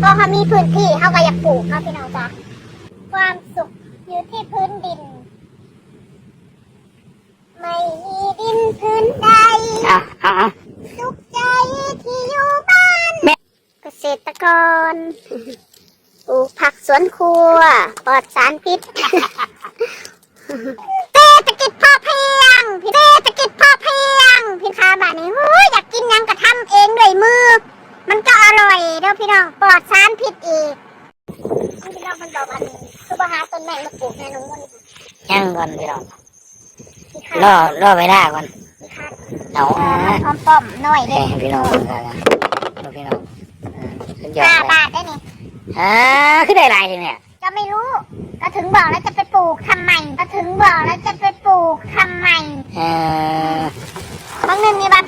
เขามีพื้นที่เขาก็อยากปลูกเนาะพี่น้องจ้ะความสุขอยู่ที่พื้นดิน ไม่มีดินพื้นใดอะอะอะสุขใจที่อยู่บ้านเกษตรกรปลูกผักสวนครัวปลอดสารพิษเศรษฐกิจพอเพียงพี่เศรษฐกิจพอเพียงพี่ค้าบ้านนี้โอ้ยอยากกินหยังก็ทำเองด้วยมือ มันก็อร่อยเด้อพี่น้องปลอดสารพิษอีกพี่น้องมันบอกอันนี้คือมาหาต้นไม้มาปลูกในนุ่มมันยังก่อนพี่น้องพี่ค้ารอรอเวลาก่อนพี่ค้าเอาเออพร้อมป้อมหน่อยเด้เด้พี่น้องดูพี่น้องอ่าสุดยอดห้าเลยบาทได้นี่อ่าคือได้หลายทีเนี่ยก็ไม่รู้ ก็ถึงบอกแล้วจะไปปลูกทำไมก็ถึงบอกแล้วจะไปปลูกทำไมเออบางหนึ่งมีบาง